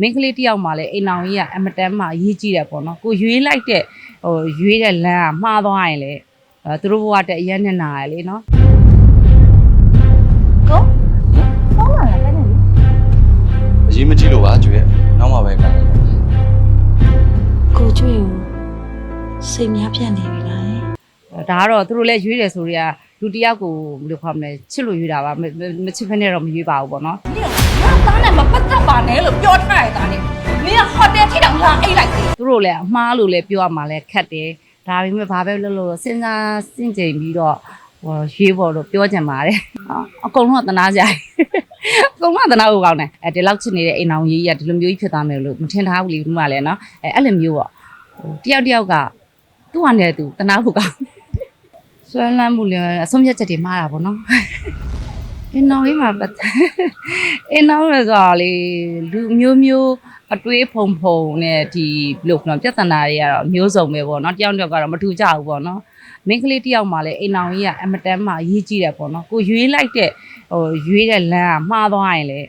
မိန်းကလေးတစ်ယောက်မှလည်းအိမ်အောင်ကြီးကအမတန်မှအရေးကြီးတယ်ပေါ့နော်ကိုရွေးလိုက်တဲ့ဟိုရွေးတဲ့လမ်းကမှားသွားရင်လေအဲသူတို့ဘဝတက်အရင်နဲ့နာရလေနော်ကိုဖုန်းလာလားတဲ့နေအရေးမကြီးလို့ပါကျွေးနောက်မှပဲခံတယ်ကိုကျွေးကိုစိတ်များပြတ်နေပြီလားဒါကတော့သူတို့လည်းရွေးတယ်ဆိုတော့လူတစ်ယောက်ကိုဘယ်လိုခေါ်မလဲချစ်လို့ရွေးတာပါမမမချစ်ဖက်နဲ့တော့မရွေးပါဘူးပေါ့နော်ငါ သားနဲ့မပတ်သက်ပါနဲ့လို့ပြောထားရတာလေမင်းကဟိုတယ်ထိတောင်လာအိတ်လိုက်တယ်သူတို့လည်းအမှားလို့လည်းပြောရမှာလည်းခက်တယ်ဒါပေမဲ့ဘာပဲလုပ်လို့စဉ်းစားစဉ်းကျင်ပြီးတော့ဟိုရွေးဖို့လို့ပြောကြပါတယ်အကုန်လုံးကတနာကြတယ်အကုန်လုံးကတနာဖို့ကောင်းတယ်အဲဒီလောက်ချစ်နေတဲ့အိမ်အောင်ကြီးကဒီလိုမျိုးကြီးဖြစ်သွားမယ်လို့မထင်ထားဘူးလေဒီမှာလည်းနော်အဲအဲ့လိုမျိုးပေါ့ဟိုတယောက်တယောက်ကသူ့ဟာနဲ့သူတနာဖို့ကောင်းဆွဲလန်းမှုလည်းအဆုံးဖြတ်ချက်တွေမှားတာပေါ့နော် အင်းနောက်ရေးမှာပတ်သက်အင်းနောက်ရဆိုလေလူမျိုးမျိုးအတွေးဖုံဖုံနဲ့ဒီဘယ်လိုခေါ်ပြဿနာတွေကတော့မျိုးစုံပဲပေါ့နော်တယောက်တစ်ယောက်ကတော့မထူကြဘူးပေါ့နော်မိန်းကလေးတစ်ယောက်မှလည်းအိမ်အောင်ကြီးကအမတန်မှအရေးကြီးတယ်ပေါ့နော်ကိုရွေးလိုက်တဲ့ဟိုရွေးတဲ့လမ်းကမှားသွားရင်လေ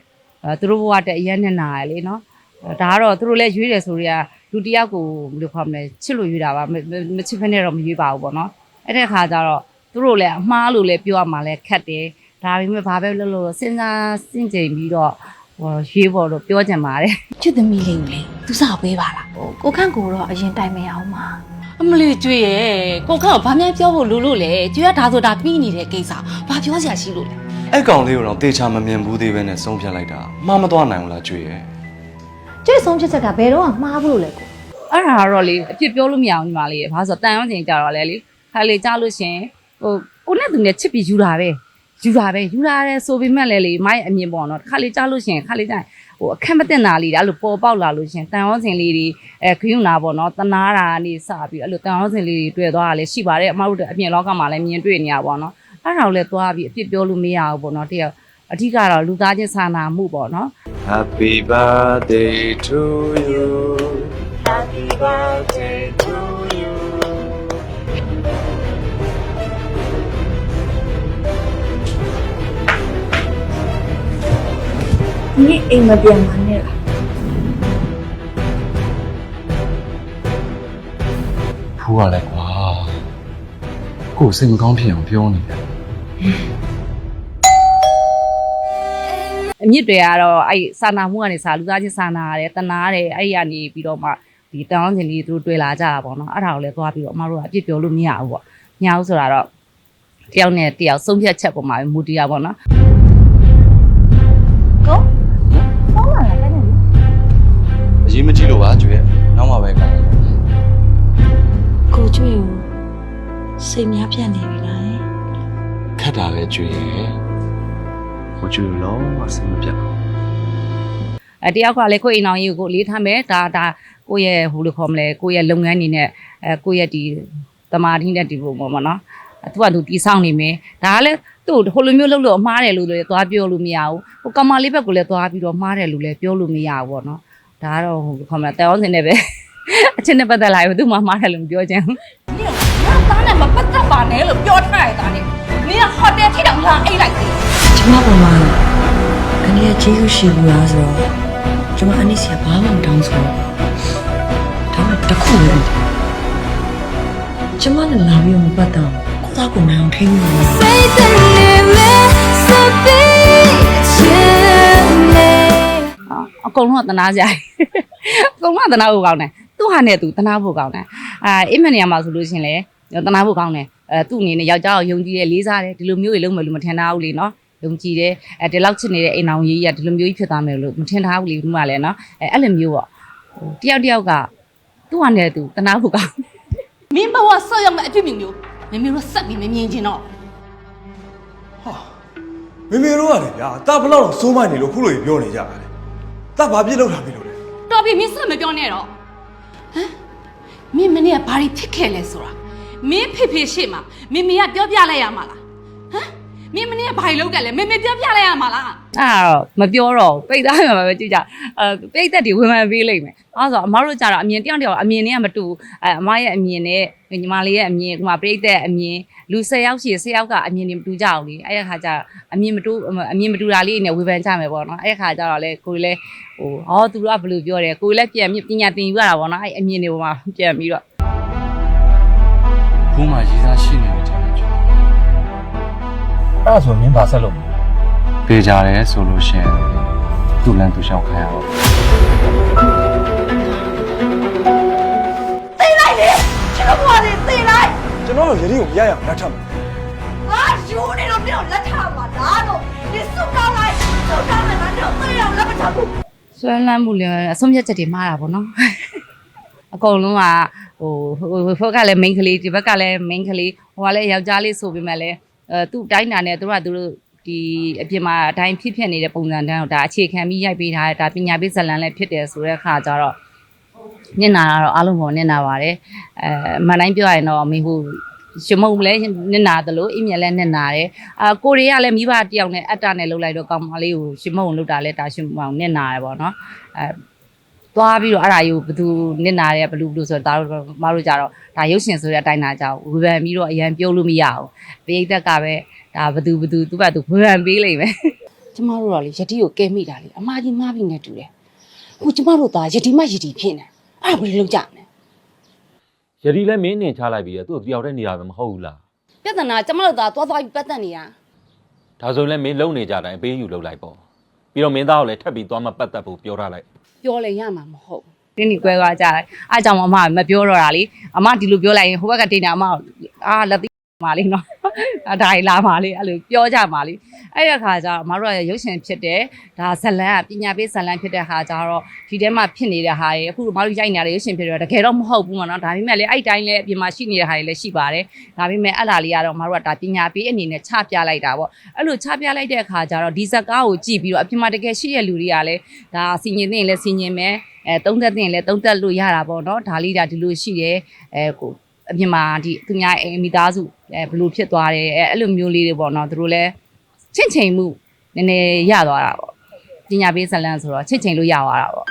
အဲသူတို့ဘဝတက်အရင်နဲ့နာရလေနော်ဒါကတော့သူတို့လည်းရွေးတယ်ဆိုတော့လူတစ်ယောက်ကိုဘယ်လိုခေါ်မလဲချစ်လို့ရွေးတာပါမမမချစ်ဖက်နဲ့တော့မရွေးပါဘူးပေါ့နော်အဲ့တဲ့အခါကျတော့သူတို့လည်းအမှားလို့လည်းပြောရမှာလည်းခက်တယ် ဒါပေမဲ့ဘာပဲလုပ်လို့စဉ်းစားစဉ်းကျင်ပြီးတော့ဟိုရွေးဖို့တော့ပြောချင်ပါတယ်ချစ်သမီးလေးကိုလေသူစားပေးပါလားကိုခန့်ကိုတော့အရင်တိုင်မရအောင်ပါအမလေးကျွေးရဲ့ကိုခန့်ကိုဘာမှပြောဖို့လိုလို့လေကျွေးကဒါဆိုတာပြီးနေတဲ့ကိစ္စဘာပြောစရာရှိလို့လဲအဲ့ကောင်လေးကိုတော့တေချာမမြင်ဘူးသေးပဲနဲ့ဆုံးဖြတ်လိုက်တာမှားမသွားနိုင်ဘူးလားကျွေးရဲ့ကျွေးဆုံးဖြတ်ချက်ကဘယ်တော့မှမှားဘူးလို့လဲကိုအဲ့ဒါကတော့လေအဖြစ်ပြောလို့မရအောင်ညီမလေးဘာလို့ဆိုတော့တန်အောင်ချိန်ကြတော့လေလေခါလေကြားလို့ရှရင်ဟိုကိုနဲ့သူနဲ့ချစ်ပြီးယူတာပဲ ယူတာပဲယူလာတယ်ဆိုပေမဲ့လည်းလေမိုင်းအမြင်ပေါ့နော်ခါလေကြားလို့ရှရင်ခါလေကြားဟိုအခက်မတင်တာလေးဒါအဲ့လိုပေါ်ပေါက်လာလို့ရှရင်တန်အောင်စင်လေးတွေအဲခရုနာပေါ့နော်တနာတာနေစပြီးအဲ့လိုတန်အောင်စင်လေးတွေတွေ့သွားတာလည်းရှိပါတယ်အမတို့အပြင်လောကမှာလည်းမြင်တွေ့နေရပါတော့နော်အဲ့ဒါကိုလည်းသွားပြီးအဖြစ်ပြောလို့မရဘူးပေါ့နော်တကယ်အဓိကတော့လူသားချင်းစာနာမှုပေါ့နော် Happy birthday to you Happy birthday ဒီအိမ်မပြန်မနဲ့လားဖူးရလဲကွာကိုယ်စိတ်မကောင်းဖြစ်အောင်ပြောနေတယ်အမြင့်တွေကတော့အဲ့စာနာမှုကနေစာလူသားချင်းစာနာရတယ်တနာရတယ်အဲ့ဒီကနေပြီးတော့မှဒီတောင်းစင်လေးသူတို့တွေ့လာကြတာပေါ့နော်အဲ့ဒါကိုလည်းသွားပြီးတော့အမတို့ကအပြစ်ပြောလို့မရဘူးပေါ့မရဘူးဆိုတာတော့တယောက်နဲ့တယောက်ဆုံးဖြတ်ချက်ပေါ်မှာပဲမူတည်တာပေါ့နော် ပဲကျွေးရဲ့ကိုကျွေးလုံးဝစိတ်မပြတ်ဘူးအဲတယောက်ကလည်းကိုယ့်အိမ်အောင်ကြီးကိုကိုလေးထားမယ်ဒါဒါကိုယ့်ရဲ့ဟိုလိုခေါ်မလဲကိုယ့်ရဲ့လုပ်ငန်းအနေနဲ့အဲကိုယ့်ရဲ့ဒီတမာတိနဲ့ဒီပုံပေါ့မနော်သူကသူတီးဆောင်နေမယ်ဒါကလည်းသူ့ဟိုလိုမျိုးလုပ်လို့အမှားတယ်လို့လည်းသွားပြောလို့မရဘူးဟိုကမာလေးဘက်ကိုလည်းသွားပြီးတော့မှားတယ်လို့လည်းပြောလို့မရဘူးပေါ့နော်ဒါကတော့ဟိုခေါ်မလဲတဲအောင်စင်နဲ့ပဲအချင်းနဲ့ပတ်သက်လာပြီသူမှမှားတယ်လို့မပြောချင်ဘူးငါသားနဲ့မပတ်သက်ပါနဲ့လို့ပြောထားရတာလေမင်းက ဟိုတယ်ထိတောင်လာအိတ်လိုက်တယ်ကျမပေါ်မှာအနေနဲ့ကျေးဇူးရှိဘူးလားဆိုတော့ကျမအနည်းစီဘာမှမတောင်းဆိုဘူးဒါမှတစ်ခုပဲကျမနဲ့လာပြီးတော့မပတ်တော့ကိုသားကိုမအောင်ထိန်းနေတယ်အကုန်လုံးကတနာကြတယ်အကုန်လုံးကတနာဖို့ကောင်းတယ်သူ့ဟာနဲ့သူတနာဖို့ကောင်းတယ်အာအိမ်မနေရာမှာဆိုလို့ရှရင်လေတနာဖို့ကောင်းတယ် အဲသူ့အနေနဲ့ယောက်ျားကိုယုံကြည်တယ်လေးစားတယ်ဒီလိုမျိုးတွေလုံးမယ်လို့မထင်ထားဘူးလေနော်ယုံကြည်တယ်အဲဒီလောက်ချစ်နေတဲ့အိမ်အောင်ကြီးကဒီလိုမျိုးကြီးဖြစ်သွားမယ်လို့မထင်ထားဘူးလေဒီမှာလည်းနော်အဲအဲ့လိုမျိုးပေါ့ဟိုတယောက်တယောက်ကသူ့ဟာနဲ့သူတနာဖို့ကောင်းမင်းဘဝဆော့ရောက်တဲ့အဖြစ်မျိုးမျိုးမင်းမျိုးတို့ဆက်ပြီးမမြင်ချင်တော့မေမေတို့ကလေဗျာတာဘလောက်တော့စိုးမိုက်နေလို့ခုလိုကြီးပြောနေကြတာလေတာဘာပြစ်လောက်တာပြီလို့လဲတော်ပြီမင်းဆက်မပြောနဲ့တော့ဟမ်မင်းမနေ့ကဘာတွေဖြစ်ခဲ့လဲဆိုတာ မင်းဖေဖေရှေ့မှာမင်းမကပြောပြလိုက်ရမှာလားဟမ်မင်းမနေ့ကဘာလို့လုပ်ကြလဲမေမေပြောပြလိုက်ရမှာလားအဲ့ဒါတော့မပြောတော့ဘူးပိတ်သားမှာပဲကြည့်ကြအဲပိတ်သက်တွေဝင်မှန်ပေးလိုက်မယ်အဲ့ဒါဆိုအမတို့ကြတော့အမြင်တယောက်တယောက်အမြင်တွေကမတူဘူးအဲအမရဲ့အမြင်နဲ့ညီမလေးရဲ့အမြင်ကမှပိတ်သက်အမြင်လူ၁၀ယောက်ရှိ၁၀ယောက်ကအမြင်တွေမတူကြအောင်လေအဲ့ဒီခါကျအမြင်မတူအမြင်မတူတာလေးနဲ့ဝေဖန်ကြမယ်ပေါ့နော်အဲ့ဒီခါကျတော့လေကိုယ်လည်းဟိုဟောသူတို့ကဘယ်လိုပြောတယ်ကိုယ်လည်းပြန်ပြီးပညာသင်ယူရတာပေါ့နော်အဲ့အမြင်တွေပေါ်မှာပြန်ပြီးတော့ ကိုမှရေးသားရှိနေတယ်ကျွန်တော်အဲ့ဒါဆိုမင်းဘာဆက်လုပ်မလဲပြေကြတယ်ဆိုလို့ရှင်သူ့လမ်းသူ့ရှောက်ခံရတော့သိလိုက်လေကျွန်တော်ဘာလဲသိလိုက်ကျွန်တော်တို့ရည်ရည်ကိုမရရအောင်လက်ထပ်မယ်ငါယူနေတော့မြောက်လက်ထပ်မှာဒါတော့ဒီစုကောင်းလိုက်စုကောင်းလိုက်ငါတော့သိရအောင်လက်မထပ်ဘူးဆွဲလမ်းမှုလည်းအဆုံးဖြတ်ချက်တွေမှားတာပေါ့နော် အကုန်လုံးက ဟိုဟိုဘက်ကလည်း main ကလေးဒီဘက်ကလည်း main ကလေးဟိုကလည်းယောက်ျားလေးဆိုပေမဲ့လည်းအဲသူ့တိုင်းတာနဲ့သူတို့ကသူတို့ဒီအပြင်မှာအတိုင်းဖြစ်ဖြစ်နေတဲ့ပုံစံတန်းကိုဒါအခြေခံပြီးရိုက်ပေးထားတဲ့ဒါပညာပေးဇာတ်လမ်းလည်းဖြစ်တယ်ဆိုတဲ့အခါကျတော့ညင်နာတာတော့အားလုံးပေါ်ညင်နာပါတယ်အဲအမှန်တိုင်းပြောရရင်တော့မင်းဟိုရှမုံလည်းညင်နာတယ်လို့အိမ်မြက်လည်းညင်နာတယ်အာကိုရီးယားလည်းမိဘတယောက်နဲ့အတ္တနဲ့လှုပ်လိုက်တော့ကောင်မလေးကိုရှမုံလှုပ်တာလည်းဒါရှမုံညင်နာတယ်ပေါ့နော်အဲ သွားပြီးတော့အဲ့ဒါကြီးကိုဘယ်သူနစ်နာတယ်ဘယ်လူဘယ်လူဆိုတော့ဒါတို့မတို့ကြတော့ဒါရုပ်ရှင်ဆိုတဲ့အတိုင်းနာကြောက်ဝေဖန်ပြီးတော့အရန်ပြုံးလို့မရအောင်ပိဋကတ်ကပဲဒါဘယ်သူဘယ်သူသူ့ဘက်သူဝေဖန်ပေးလိုက်မယ်ကျမတို့ကလေယတိကိုကဲမိတာလေအမကြီးမားပြီးနေတူတယ်ဟိုကျမတို့သားယတိမယတိဖြစ်နေအဲ့ဒါဘယ်လိုလုပ်ကြမလဲယတိလည်းမင်းနေချလိုက်ပြီလေသူ့ကိုတယောက်တည်းနေတာပဲမဟုတ်ဘူးလားပြဿနာကျမတို့သားသွားသွားပြီးပတ်သက်နေတာဒါဆိုလည်းမင်းလုံနေကြတိုင်းအပေးယူလုပ်လိုက်ပေါ့ပြီးတော့မင်းသားကိုလည်းထပ်ပြီးသွားမပတ်သက်ဖို့ပြောထားလိုက် ပြောလဲရမှာမဟုတ်ဘူးတင်းဒီကွဲသွားကြတယ်အားကြောင့်အမမပြောတော့တာလေအမဒီလိုပြောလိုက်ရင်ဟိုဘက်ကတင်တာအမအာလက်သိ မာလေးနော်ဒါဒါလာမာလေးအဲ့လိုပြောကြမာလေးအဲ့ဒီခါကျတော့အမတို့ကရုပ်ရှင်ဖြစ်တယ်ဒါဇလန်ကပညာပေးဇလန်ဖြစ်တဲ့ခါကျတော့ဒီထဲမှာဖြစ်နေတဲ့ဟာတွေအခုအမတို့ရိုက်နေတဲ့ရုပ်ရှင်ဖြစ်တော့တကယ်တော့မဟုတ်ဘူးမနော်ဒါပေမဲ့လေအဲ့တိုင်းလည်းအပြင်မှာရှိနေတဲ့ဟာတွေလည်းရှိပါတယ်ဒါပေမဲ့အဲ့လာလေးကတော့အမတို့ကဒါပညာပေးအနေနဲ့ချပြလိုက်တာပေါ့အဲ့လိုချပြလိုက်တဲ့အခါကျတော့ဒီဇက်ကားကိုကြည့်ပြီးတော့အပြင်မှာတကယ်ရှိတဲ့လူတွေကလည်းဒါစီညင်သိရင်လည်းစီညင်မယ်အဲသုံးသက်သိရင်လည်းသုံးသက်လို့ရတာပေါ့နော်ဒါလေးဒါဒီလိုရှိတယ်အဲကို အပြင်မှာဒီသူများအိမ်မိသားစုအဲဘလို့ဖြစ်သွားတယ်အဲအဲ့လိုမျိုးလေးတွေပေါ့နော်သူတို့လည်းချင့်ချိန်မှုနည်းနည်းရသွားတာပေါ့ပညာပေးဇတ်လန်ဆိုတော့ချင့်ချိန်လို့ရသွားတာပေါ့